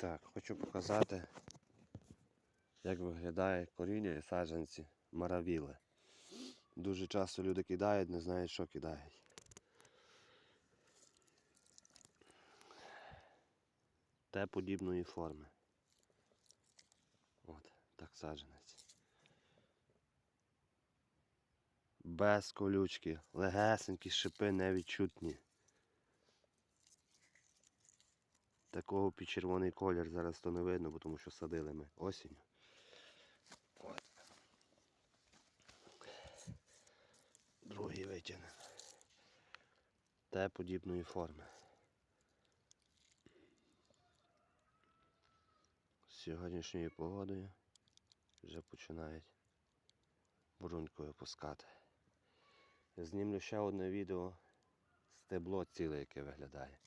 Так, хочу показати, як виглядає коріння і саджанці маравіли. Дуже часто люди кидають, не знають, що кидають. Те подібної форми. От, так саджанець. Без колючки, легесенькі шипи невідчутні. Такого під червоний колір зараз то не видно, бо тому що садили ми осінню. От. Другий витягнемо. Те подібної форми. З сьогоднішньою погодою вже починають бруньку випускати. Знімлю ще одне відео стебло ціле, яке виглядає.